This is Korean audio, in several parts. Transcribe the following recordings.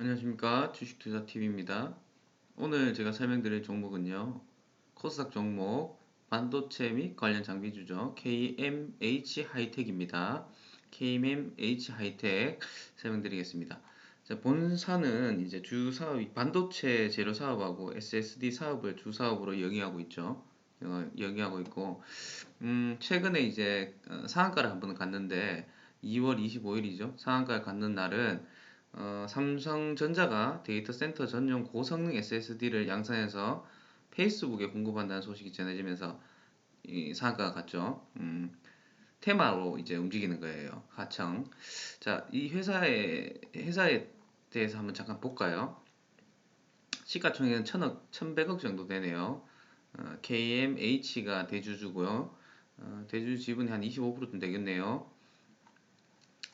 안녕하십니까 주식투자TV입니다. 오늘 제가 설명드릴 종목은요. 코스닥 종목 반도체 및 관련 장비주죠. KMH 하이텍입니다. KMH 하이텍 설명드리겠습니다. 자, 본사는 이제 주 사업이 반도체 재료 사업하고 SSD 사업을 주 사업으로 영위하고 있죠. 어, 영위하고 있고 음, 최근에 이제 어, 상한가를 한번 갔는데 2월 25일이죠. 상한가를 갔는 날은 어, 삼성전자가 데이터 센터 전용 고성능 SSD를 양산해서 페이스북에 공급한다는 소식이 전해지면서 이 상한가가 갔죠. 음, 테마로 이제 움직이는 거예요. 하청. 자, 이 회사의 회사에 대해서 한번 잠깐 볼까요? 시가총액은 천억, 천백억 정도 되네요. 어, KMH가 대주주고요. 어, 대주 지분이 한 25%쯤 되겠네요.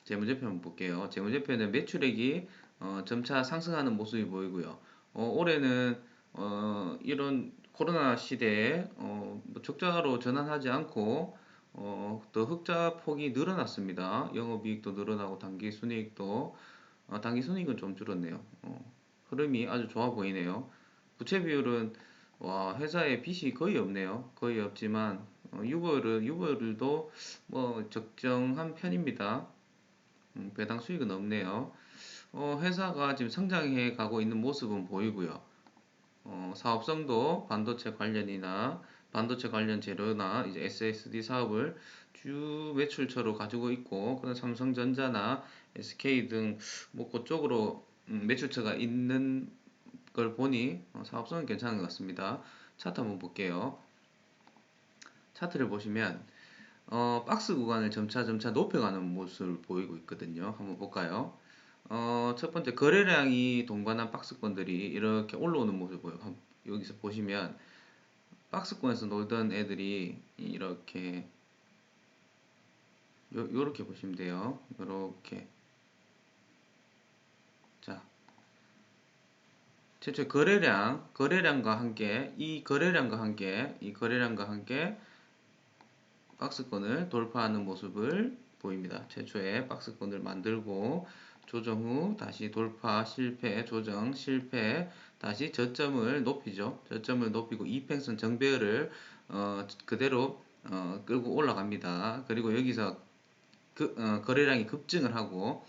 재무제표 한번 볼게요. 재무제표는 매출액이 어, 점차 상승하는 모습이 보이고요. 어, 올해는 어, 이런 코로나 시대에 어, 뭐 적자로 전환하지 않고 어, 더 흑자 폭이 늘어났습니다. 영업이익도 늘어나고 당기순이익도 어, 당기순이익은 좀 줄었네요. 어, 흐름이 아주 좋아 보이네요. 부채 비율은 와 회사에 빚이 거의 없네요. 거의 없지만 어, 유보율은 유보율도 뭐 적정한 편입니다. 음, 배당 수익은 없네요. 어, 회사가 지금 성장해 가고 있는 모습은 보이고요. 어, 사업성도 반도체 관련이나 반도체 관련 재료나 이제 SSD 사업을 주 매출처로 가지고 있고 그다음 삼성전자나 SK 등뭐 그쪽으로 음, 매출처가 있는 걸 보니 어, 사업성은 괜찮은 것 같습니다. 차트 한번 볼게요. 차트를 보시면 어, 박스 구간을 점차 점차 높여가는 모습을 보이고 있거든요. 한번 볼까요? 어, 첫 번째 거래량이 동반한 박스권들이 이렇게 올라오는 모습을 보여요. 여기서 보시면 박스권에서 놀던 애들이 이렇게 요, 요렇게 보시면 돼요. 요렇게 자 최초 거래량 거래량과 함께 이 거래량과 함께 이 거래량과 함께 박스권을 돌파하는 모습을 보입니다. 최초에 박스권을 만들고 조정 후 다시 돌파 실패 조정 실패 다시 저점을 높이죠. 저점을 높이고 이평선 정배열을 어, 그대로 어, 끌고 올라갑니다. 그리고 여기서 그, 어, 거래량이 급증을 하고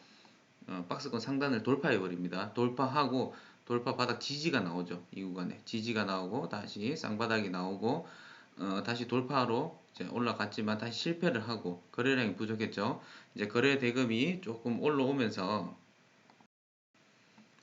어, 박스권 상단을 돌파해 버립니다. 돌파하고 돌파 바닥 지지가 나오죠. 이 구간에 지지가 나오고 다시 쌍바닥이 나오고 어, 다시 돌파로 올라갔지만 다시 실패를 하고 거래량이 부족했죠. 이제 거래 대금이 조금 올라오면서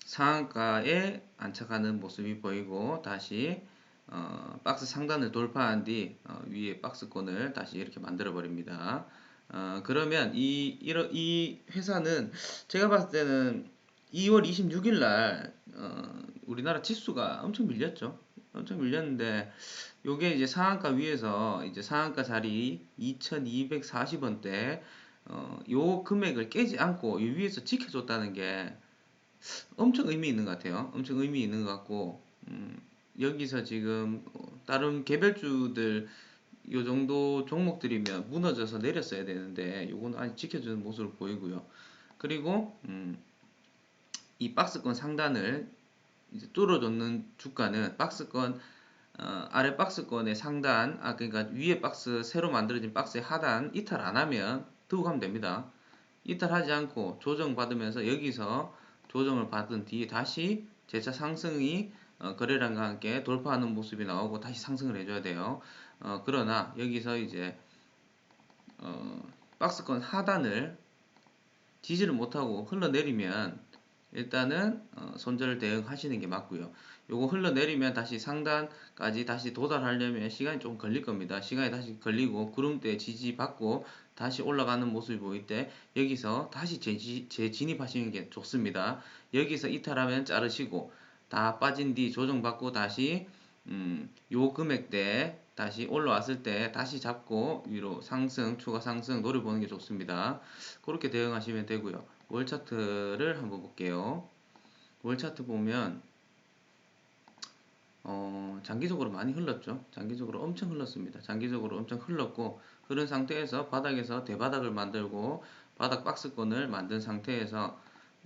상한가에 안착하는 모습이 보이고 다시 어, 박스 상단을 돌파한 뒤 어, 위에 박스권을 다시 이렇게 만들어 버립니다. 어, 그러면 이, 이러, 이 회사는 제가 봤을 때는 2월 26일 날 어, 우리나라 지수가 엄청 밀렸죠. 엄청 밀렸는데 요게 이제 상한가 위에서 이제 상한가 자리 2240원대 어, 요 금액을 깨지 않고 요 위에서 지켜줬다는 게 엄청 의미 있는 것 같아요. 엄청 의미 있는 것 같고 음, 여기서 지금 다른 개별주들 요 정도 종목들이면 무너져서 내렸어야 되는데 요거는 아직 지켜주는 모습을 보이고요. 그리고 음, 이 박스권 상단을 이제 뚫어줬는 주가는 박스권 어, 아래 박스권의 상단, 아 그러니까 위에 박스 새로 만들어진 박스의 하단 이탈 안 하면 두고 가면 됩니다. 이탈하지 않고 조정 받으면서 여기서 조정을 받은 뒤에 다시 재차 상승이 어, 거래량과 함께 돌파하는 모습이 나오고 다시 상승을 해줘야 돼요. 어, 그러나 여기서 이제 어, 박스권 하단을 지지를 못하고 흘러내리면 일단은 어, 손절 대응하시는 게 맞고요. 요거 흘러내리면 다시 상단까지 다시 도달하려면 시간이 좀 걸릴 겁니다. 시간이 다시 걸리고 구름대 지지받고 다시 올라가는 모습이 보일 때 여기서 다시 재지, 재진입하시는 게 좋습니다. 여기서 이탈하면 자르시고 다 빠진 뒤 조정받고 다시 음, 요 금액대 다시 올라왔을 때 다시 잡고 위로 상승, 추가 상승 노려보는 게 좋습니다. 그렇게 대응하시면 되고요. 월 차트를 한번 볼게요. 월 차트 보면 어, 장기적으로 많이 흘렀죠. 장기적으로 엄청 흘렀습니다. 장기적으로 엄청 흘렀고 그런 상태에서 바닥에서 대바닥을 만들고 바닥 박스권을 만든 상태에서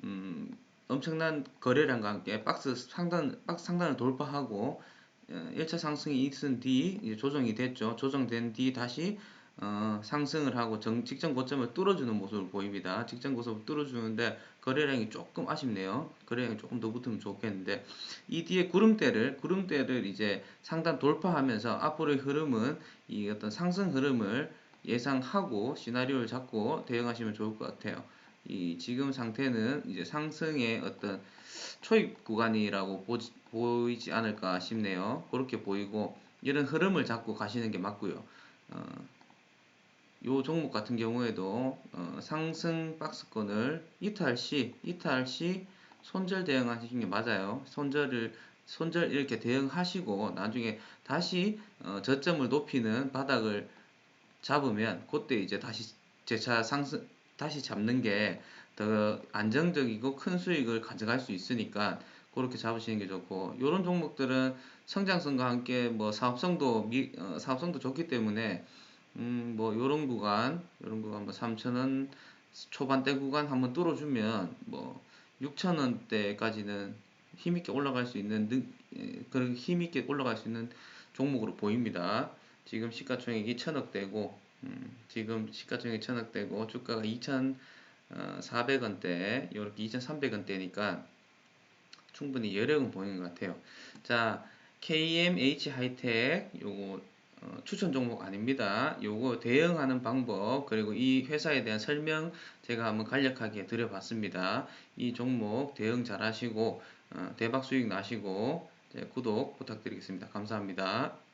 음, 엄청난 거래량과 함께 박스 상단 박스 상단을 돌파하고 어, 1차 상승이 있은 뒤 조정이 됐죠. 조정된 뒤 다시 어, 상승을 하고 정, 직전 고점을 뚫어주는 모습을 보입니다. 직전 고점을 뚫어주는데 거래량이 조금 아쉽네요. 거래량이 조금 더 붙으면 좋겠는데 이 뒤에 구름대를 구름대를 이제 상단 돌파하면서 앞으로의 흐름은 이 어떤 상승 흐름을 예상하고 시나리오를 잡고 대응하시면 좋을 것 같아요. 이 지금 상태는 이제 상승의 어떤 초입 구간이라고 보지, 보이지 않을까 싶네요. 그렇게 보이고 이런 흐름을 잡고 가시는 게 맞고요. 어, 요 종목 같은 경우에도 어, 상승 박스권을 이탈 시 이탈 시 손절 대응하시는 게 맞아요. 손절을 손절 이렇게 대응하시고 나중에 다시 어, 저점을 높이는 바닥을 잡으면 그때 이제 다시 재차 상승 다시 잡는 게 더 안정적이고 큰 수익을 가져갈 수 있으니까 그렇게 잡으시는 게 좋고 이런 종목들은 성장성과 함께 뭐 사업성도 미, 어, 사업성도 좋기 때문에 음, 뭐 요런 구간, 요런 구간 뭐 3,000원 초반대 구간 한번 뚫어주면 뭐 6,000원대까지는 힘있게 올라갈 수 있는 능, 예, 그런 힘있게 올라갈 수 있는 종목으로 보입니다. 지금 시가총액이 1,000억대고 음, 지금 시가총액이 1,000억대고 주가가 2,400원대, 이렇게 2,300원대니까 충분히 여력은 보이는 것 같아요. 자, KMH 하이텍 요거 어, 추천 종목 아닙니다. 요거 대응하는 방법 그리고 이 회사에 대한 설명 제가 한번 간략하게 드려봤습니다. 이 종목 대응 잘 하시고 어, 대박 수익 나시고 구독 부탁드리겠습니다. 감사합니다.